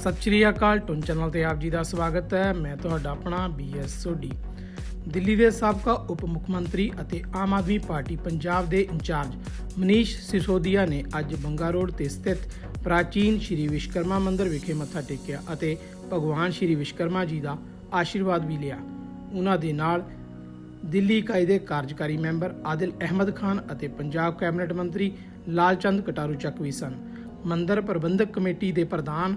ਸਤਿ ਸ਼੍ਰੀ ਅਕਾਲ, ਟੁਨ ਚੈਨਲ ਤੇ ਆਪ ਜੀ ਦਾ ਸਵਾਗਤ ਹੈ। ਮੈਂ ਤੁਹਾਡਾ ਆਪਣਾ ਬੀਐਸ ਸੋਢੀ। ਦਿੱਲੀ ਦੇ ਸਾਬਕਾ ਉਪ ਮੁੱਖ ਮੰਤਰੀ ਅਤੇ ਆਮ ਆਦਮੀ ਪਾਰਟੀ ਪੰਜਾਬ ਦੇ ਇੰਚਾਰਜ ਮਨੀਸ਼ ਸਿਸੋਦੀਆ ਨੇ ਅੱਜ ਬੰਗਾ ਰੋਡ ਤੇ ਸਥਿਤ ਪ੍ਰਾਚੀਨ ਸ਼੍ਰੀ ਵਿਸ਼ਕਰਮਾ ਮੰਦਿਰ ਵਿਖੇ ਮੱਥਾ ਟੇਕਿਆ ਅਤੇ ਭਗਵਾਨ ਸ਼੍ਰੀ ਵਿਸ਼ਕਰਮਾ ਜੀ ਦਾ ਆਸ਼ੀਰਵਾਦ ਵੀ ਲਿਆ। ਉਹਨਾਂ ਦੇ ਨਾਲ ਦਿੱਲੀ ਇਕਾਈ ਦੇ ਕਾਰਜਕਾਰੀ ਮੈਂਬਰ ਆਦਿਲ ਅਹਿਮਦ ਖਾਨ ਅਤੇ ਪੰਜਾਬ ਕੈਬਨਿਟ ਮੰਤਰੀ ਲਾਲਚੰਦ ਕਟਾਰੂ ਚੱਕ ਵੀ ਸਨ। ਮੰਦਰ ਪ੍ਰਬੰਧਕ ਕਮੇਟੀ ਦੇ ਪ੍ਰਧਾਨ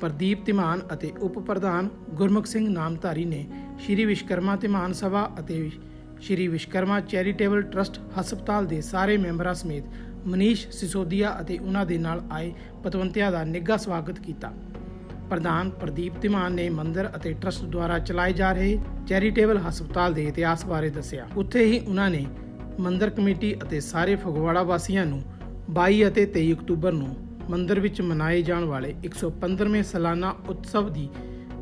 ਪ੍ਰਦੀਪ ਧੀਮਾਨ ਅਤੇ ਉਪ ਪ੍ਰਧਾਨ ਗੁਰਮੁਖ ਸਿੰਘ ਨਾਮਧਾਰੀ ਨੇ ਸ਼੍ਰੀ ਵਿਸ਼ਕਰਮਾ ਧਿਮਾਨ ਸਭਾ ਅਤੇ ਸ਼੍ਰੀ ਵਿਸ਼ਕਰਮਾ ਚੈਰੀਟੇਬਲ ਟਰਸਟ ਹਸਪਤਾਲ ਦੇ ਸਾਰੇ ਮੈਂਬਰਾਂ ਸਮੇਤ ਮਨੀਸ਼ ਸਿਸੋਦੀਆ ਅਤੇ ਉਹਨਾਂ ਦੇ ਨਾਲ ਆਏ ਪਤਵੰਤਿਆਂ ਦਾ ਨਿੱਘਾ ਸਵਾਗਤ ਕੀਤਾ। ਪ੍ਰਧਾਨ ਪ੍ਰਦੀਪ ਧਿਮਾਨ ਨੇ ਮੰਦਰ ਅਤੇ ਟਰਸਟ ਦੁਆਰਾ ਚਲਾਏ ਜਾ ਰਹੇ ਚੈਰੀਟੇਬਲ ਹਸਪਤਾਲ ਦੇ ਇਤਿਹਾਸ ਬਾਰੇ ਦੱਸਿਆ। ਉੱਥੇ ਹੀ ਉਹਨਾਂ ਨੇ ਮੰਦਰ ਕਮੇਟੀ ਅਤੇ ਸਾਰੇ ਫਗਵਾੜਾ ਵਾਸੀਆਂ ਨੂੰ 22 ਅਤੇ 23 ਅਕਤੂਬਰ ਨੂੰ ਮੰਦਿਰ ਵਿੱਚ ਮਨਾਏ ਜਾਣ ਵਾਲੇ 115ਵੇਂ ਸਾਲਾਨਾ ਉਤਸਵ ਦੀ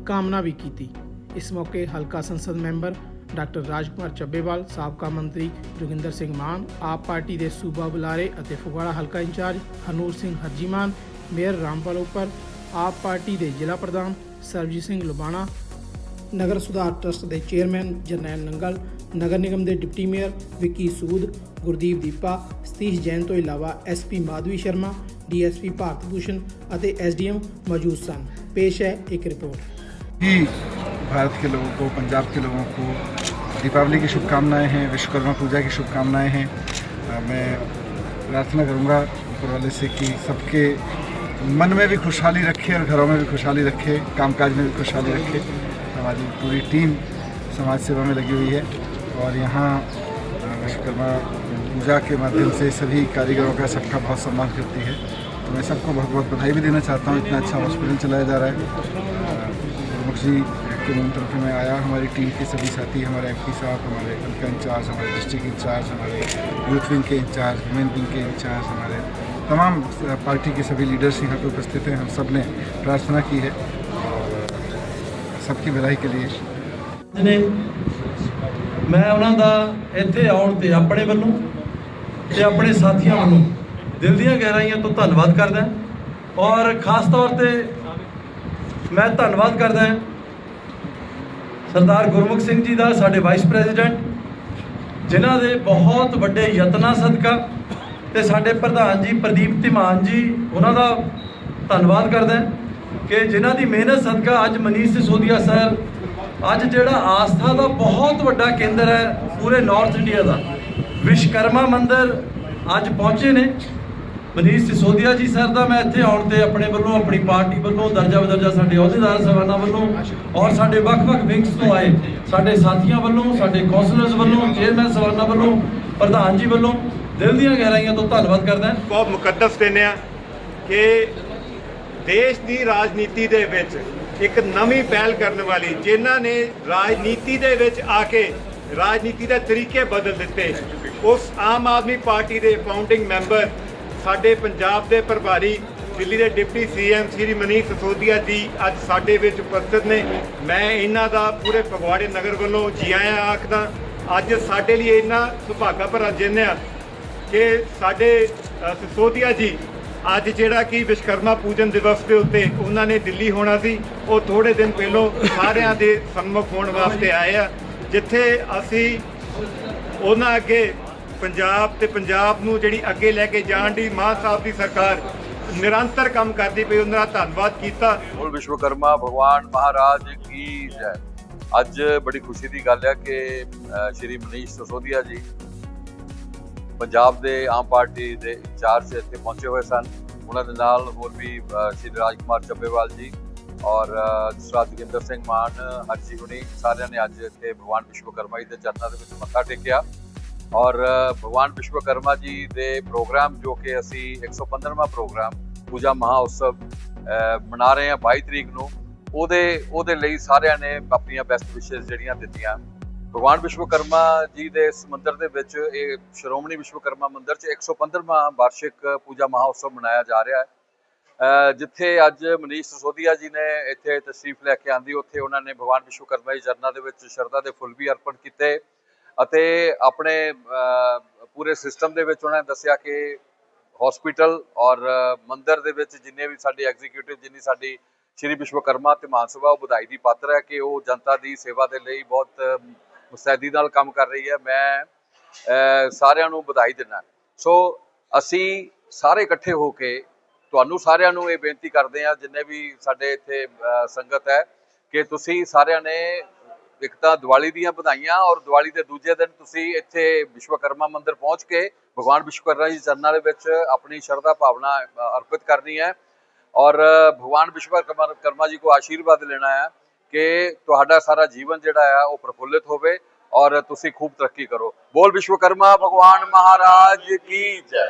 ਕਾਮਨਾ ਵੀ ਕੀਤੀ। ਇਸ ਮੌਕੇ ਹਲਕਾ ਸੰਸਦ ਮੈਂਬਰ ਡਾਕਟਰ ਰਾਜਕੁਮਾਰ ਚੱਬੇਵਾਲ, ਸਾਬਕਾ ਮੰਤਰੀ ਜੋਗਿੰਦਰ ਸਿੰਘ ਮਾਨ, ਆਪ ਪਾਰਟੀ ਦੇ ਸੂਬਾ ਬੁਲਾਰੇ ਅਤੇ ਫਗਵਾੜਾ ਹਲਕਾ ਇੰਚਾਰਜ ਹਨੂਰ ਸਿੰਘ ਹਰਜੀਮਾਨ, ਮੇਅਰ ਰਾਮਪਾਲ ਉੱਪਰ, ਆਪ ਪਾਰਟੀ ਦੇ ਜ਼ਿਲ੍ਹਾ ਪ੍ਰਧਾਨ ਸਰਬਜੀਤ ਸਿੰਘ ਲੁਬਾਣਾ, ਨਗਰ ਸੁਧਾਰ ਟਰਸਟ ਦੇ ਚੇਅਰਮੈਨ ਜਰਨੈਲ ਨੰਗਲ, ਨਗਰ ਨਿਗਮ ਦੇ ਡਿਪਟੀ ਮੇਅਰ ਵਿੱਕੀ ਸੂਦ, ਗੁਰਦੀਪ ਦੀਪਾ, ਸਤੀਸ਼ ਜੈਨ ਤੋਂ ਇਲਾਵਾ SP Madhavi Sharma D S P DSP Bhushan Bhushan ਅਤੇ ਐਸਡੀਐਮ ਮੌਜੂਦ ਸਨ ਪੇਸ਼ ਹੈ ਇੱਕ ਰਿਪੋर्ट जी, भारत के लोगों को, पंजाब के लोगों को, दीपावली की शुभकामनाएँ हैं, विश्वकर्मा पूजा की शुभकामनाएँ हैं। मैं प्रार्थना करूँगा ऊपर वाले से कि सबके मन में भी खुशहाली रखे और घरों में भी खुशहाली रखे, कामकाज में भी खुशहाली रखे। हमारी पूरी टीम समाज सेवा में लगी हुई है और यहाँ विश्वकर्मा पूजा के माध्यम से सभी कारीगरों का सबका बहुत सम्मान करती है तो मैं सबको बहुत बहुत बधाई भी देना चाहता हूँ इतना अच्छा हॉस्पिटल चलाया जा रहा है प्रमुख जी के निमंत्रण पे मैं आया हमारी टीम के सभी साथी हमारे एम पी साहब हमारे हल्का इंचार्ज हमारे डिस्ट्रिक्ट इंचार्ज हमारे यूथ विंग के इंचार्ज वुमेन विंग के इंचार्ज हमारे तमाम पार्टी के सभी लीडर्स यहाँ पर उपस्थित हैं हम सब ने प्रार्थना की है सबकी भलाई के लिए मैं उन्हों का इतने आने पर अपने वालों ਤੇ ਆਪਣੇ ਸਾਥੀਆਂ ਵੱਲੋਂ ਦਿਲ ਦੀਆਂ ਗਹਿਰਾਈਆਂ ਤੋਂ ਧੰਨਵਾਦ ਕਰਦਾ ਔਰ ਖਾਸ ਤੌਰ ਤੇ ਮੈਂ ਧੰਨਵਾਦ ਕਰਦਾ ਸਰਦਾਰ ਗੁਰਮੁਖ ਸਿੰਘ ਜੀ ਦਾ, ਸਾਡੇ ਵਾਈਸ ਪ੍ਰੈਜ਼ੀਡੈਂਟ ਜਿਨ੍ਹਾਂ ਦੇ ਬਹੁਤ ਵੱਡੇ ਯਤਨਾਂ ਸਦਕਾ ਤੇ ਸਾਡੇ ਪ੍ਰਧਾਨ ਜੀ ਪ੍ਰਦੀਪ ਧਿਮਾਨ ਜੀ, ਉਹਨਾਂ ਦਾ ਧੰਨਵਾਦ ਕਰਦਾ ਕਿ ਜਿਨ੍ਹਾਂ ਦੀ ਮਿਹਨਤ ਸਦਕਾ ਅੱਜ ਮਨੀਸ਼ ਸਿਸੋਦੀਆ ਸਰ, ਅੱਜ ਜਿਹੜਾ ਆਸਥਾ ਦਾ ਬਹੁਤ ਵੱਡਾ ਕੇਂਦਰ ਹੈ ਪੂਰੇ ਨਾਰਥ ਇੰਡੀਆ ਦਾ। ਵਿਸ਼ਕਰਮਾ ਮੰਦਿਰ ਅੱਜ ਪਹੁੰਚੇ ਨੇ। ਮਨੀਸ਼ ਸਿਸੋਦੀਆ ਜੀ ਸਰ ਦਾ ਮੈਂ ਇੱਥੇ ਆਉਣ ਤੇ ਆਪਣੇ ਵੱਲੋਂ, ਆਪਣੀ ਪਾਰਟੀ ਵੱਲੋਂ, ਦਰਜਾ ਬਦਰਜਾ ਸਾਡੇ ਅਹੁਦੇਦਾਰ ਸਾਹਿਬਾਨਾਂ ਵੱਲੋਂ ਔਰ ਸਾਡੇ ਵੱਖ-ਵੱਖ ਵਿੰਗਸ ਤੋਂ ਆਏ ਸਾਡੇ ਸਾਥੀਆਂ ਵੱਲੋਂ, ਸਾਡੇ ਕੌਂਸਲਰਸ ਵੱਲੋਂ, ਚੇਅਰਮੈਨ ਸਾਹਿਬਾਨਾਂ ਵੱਲੋਂ, ਪ੍ਰਧਾਨ ਜੀ ਵੱਲੋਂ ਦਿਲ ਦੀਆਂ ਗਹਿਰਾਈਆਂ ਤੋਂ ਧੰਨਵਾਦ ਕਰਦਾ ਬਹੁਤ ਮੁਕੱਦਸ ਦਿਨ ਆ ਕਿ ਦੇਸ਼ ਦੀ ਰਾਜਨੀਤੀ ਦੇ ਵਿੱਚ ਇੱਕ ਨਵੀਂ ਪਹਿਲ ਕਰਨ ਵਾਲੀ ਜਿਨ੍ਹਾਂ ਨੇ ਰਾਜਨੀਤੀ ਦੇ ਵਿੱਚ ਆ ਕੇ ਰਾਜਨੀਤੀ ਦੇ ਤਰੀਕੇ ਬਦਲ ਦਿੱਤੇ। ਉਸ ਆਮ ਆਦਮੀ ਪਾਰਟੀ ਦੇ ਫਾਊਂਡਿੰਗ ਮੈਂਬਰ ਸਾਡੇ ਪੰਜਾਬ ਦੇ ਪ੍ਰਭਾਰੀ, ਦਿੱਲੀ ਦੇ ਡਿਪਟੀ ਸੀਐਮ ਸ੍ਰੀ ਮਨੀਸ਼ ਸਸੋਦੀਆ ਜੀ ਅੱਜ ਸਾਡੇ ਵਿੱਚ ਉਪਸਥਿਤ ਨੇ। ਮੈਂ ਇਹਨਾਂ ਦਾ ਪੂਰੇ ਫਗਵਾੜੇ ਨਗਰ ਵੱਲੋਂ ਜੀ ਆਇਆਂ ਆਖਦਾ, ਅੱਜ ਸਾਡੇ ਲਈ ਇੰਨਾ ਸੁਭਾਗਾ ਭਰਾ ਦਿਨ ਆ ਕਿ ਸਾਡੇ ਸਸੋਦੀਆ ਜੀ, ਅੱਜ ਜਿਹੜਾ ਕਿ ਵਿਸ਼ਕਰਮਾ ਪੂਜਨ ਦਿਵਸ ਦੇ ਉੱਤੇ ਉਹਨਾਂ ਨੇ ਦਿੱਲੀ ਹੋਣਾ ਸੀ, ਉਹ ਥੋੜੇ ਦਿਨ ਪਹਿਲਾਂ ਸਾਰਿਆਂ ਦੇ ਸਨਮੁਖ ਹੋਣ ਵਾਸਤੇ ਆਏ ਆ। ਜਿੱਥੇ ਅਸੀਂ ਉਹਨਾਂ ਅੱਗੇ ਪੰਜਾਬ ਤੇ ਪੰਜਾਬ ਨੂੰ ਜਿਹੜੀ ਅੱਗੇ ਲੈ ਕੇ ਜਾਣ ਦੀ ਮਾਨ ਸਾਹਿਬ ਦੀ ਸਰਕਾਰ ਨਿਰੰਤਰ ਕੰਮ ਕਰਦੀ ਪਈ, ਉਹਨਾਂ ਦਾ ਧੰਨਵਾਦ ਕੀਤਾ। ਬੋਲ ਵਿਸ਼ਵਕਰਮਾ, ਭਗਵਾਨ ਮਹਾਰਾਜ ਕੀ ਜੈ। ਅੱਜ ਬੜੀ ਖੁਸ਼ੀ ਦੀ ਗੱਲ ਹੈ ਕਿ ਸ਼੍ਰੀ ਮਨੀਸ਼ ਸਸੋਦੀਆ ਜੀ ਪੰਜਾਬ ਦੇ ਆਮ ਪਾਰਟੀ ਦੇ ਇੰਚਾਰਜ ਇੱਥੇ ਪਹੁੰਚੇ ਹੋਏ ਸਨ। ਉਹਨਾਂ ਦੇ ਨਾਲ ਹੋਰ ਵੀ ਸ਼੍ਰੀ ਰਾਜ ਕੁਮਾਰ ਚੱਬੇਵਾਲ ਜੀ ਔਰ ਅ, ਸਰਦਾਰ ਜੋਗਿੰਦਰ ਸਿੰਘ ਮਾਨ ਹਰਜੀ ਹੁਣੀ ਸਾਰਿਆਂ ਨੇ ਅੱਜ ਇੱਥੇ ਭਗਵਾਨ ਵਿਸ਼ਵਕਰਮਾ ਜੀ ਦੇ ਚਰਨਾਂ ਦੇ ਵਿੱਚ ਮੱਥਾ ਟੇਕਿਆ। ਔਰ ਭਗਵਾਨ ਵਿਸ਼ਵਕਰਮਾ ਜੀ ਦੇ ਪ੍ਰੋਗਰਾਮ ਜੋ ਕਿ ਅਸੀਂ 115ਵਾਂ ਪ੍ਰੋਗਰਾਮ ਪੂਜਾ ਮਹਾ ਉਤਸਵ ਅ, ਮਨਾ ਰਹੇ ਹਾਂ 22 ਤਰੀਕ ਨੂੰ ਉਹਦੇ ਉਹਦੇ ਲਈ ਸਾਰਿਆਂ ਨੇ ਆਪਣੀਆਂ ਬੈਸਟ ਵਿਸ਼ੇਸ ਜਿਹੜੀਆਂ ਦਿੱਤੀਆਂ। ਭਗਵਾਨ ਵਿਸ਼ਵਕਰਮਾ ਜੀ ਦੇ ਇਸ ਮੰਦਿਰ ਦੇ ਵਿੱਚ ਇਹ ਸ਼੍ਰੋਮਣੀ ਵਿਸ਼ਵਕਰਮਾ ਮੰਦਿਰ 'ਚ 115ਵਾਂ ਵਾਰਸ਼ਿਕ ਪੂਜਾ ਮਹਾ ਉਤਸਵ ਮਨਾਇਆ ਜਾ ਰਿਹਾ ਹੈ। ਜਿੱਥੇ ਅੱਜ ਮਨੀਸ਼ ਸਿਸੋਦੀਆ ਜੀ ਨੇ ਇੱਥੇ ਤਸ਼ਰੀਫ ਲੈ ਕੇ ਆਂਦੀ, ਉੱਥੇ ਉਹਨਾਂ ਨੇ ਭਗਵਾਨ ਵਿਸ਼ਵਕਰਮਾ ਜੀ ਚਰਨਾਂ ਦੇ ਵਿੱਚ ਸ਼ਰਧਾ ਦੇ ਫੁੱਲ ਵੀ ਅਰਪਣ ਕੀਤੇ ਅਤੇ ਆਪਣੇ ਪੂਰੇ ਸਿਸਟਮ ਦੇ ਵਿੱਚ ਉਹਨਾਂ ਨੇ ਦੱਸਿਆ ਕਿ ਹਸਪੀਟਲ ਔਰ ਮੰਦਿਰ ਦੇ ਵਿੱਚ ਜਿੰਨੇ ਵੀ ਸਾਡੇ ਐਗਜ਼ੀਕਿਊਟਿਵ, ਜਿੰਨੀ ਸਾਡੀ ਸ਼੍ਰੀ ਵਿਸ਼ਵਕਰਮਾ ਤੇ ਮਾਨ ਸਭਾ ਉਹ ਵਧਾਈ ਦੀ ਪਾਤਰ ਹੈ ਕਿ ਉਹ ਜਨਤਾ ਦੀ ਸੇਵਾ ਦੇ ਲਈ ਬਹੁਤ ਮੁਸਤੈਦੀ ਨਾਲ ਕੰਮ ਕਰ ਰਹੀ ਹੈ। ਮੈਂ ਸਾਰਿਆਂ ਨੂੰ ਵਧਾਈ ਦਿੰਦਾ। ਸੋ ਅਸੀਂ ਸਾਰੇ ਇਕੱਠੇ ਹੋ ਕੇ ਤੁਹਾਨੂੰ ਸਾਰਿਆਂ ਨੂੰ ਇਹ ਬੇਨਤੀ ਕਰਦੇ ਹਾਂ, ਜਿੰਨੇ ਵੀ ਸਾਡੇ ਇੱਥੇ ਸੰਗਤ ਹੈ, ਕਿ ਤੁਸੀਂ ਸਾਰਿਆਂ ਨੇ ਇੱਕ ਤਾਂ ਦੀਵਾਲੀ ਦੀਆਂ ਵਧਾਈਆਂ ਔਰ ਦੀਵਾਲੀ ਦੇ ਦੂਜੇ ਦਿਨ ਤੁਸੀਂ ਇੱਥੇ ਵਿਸ਼ਵਕਰਮਾ ਮੰਦਿਰ ਪਹੁੰਚ ਕੇ ਭਗਵਾਨ ਵਿਸ਼ਵਕਰਮਾ ਜੀ ਚਰਨਾਂ ਦੇ ਵਿੱਚ ਆਪਣੀ ਸ਼ਰਧਾ ਭਾਵਨਾ ਅਰਪਿਤ ਕਰਨੀ ਹੈ। ਔਰ ਭਗਵਾਨ ਵਿਸ਼ਵਕਰਮਾ, ਕਰਮਾ ਜੀ ਕੋ ਆਸ਼ੀਰਵਾਦ ਲੈਣਾ ਹੈ ਕਿ ਤੁਹਾਡਾ ਸਾਰਾ ਜੀਵਨ ਜਿਹੜਾ ਹੈ, ਉਹ ਪ੍ਰਫੁੱਲਿਤ ਹੋਵੇ ਔਰ ਤੁਸੀਂ ਖੂਬ ਤਰੱਕੀ ਕਰੋ। ਬੋਲ ਵਿਸ਼ਵਕਰਮਾ ਭਗਵਾਨ ਮਹਾਰਾਜ ਕੀ ਜੈ।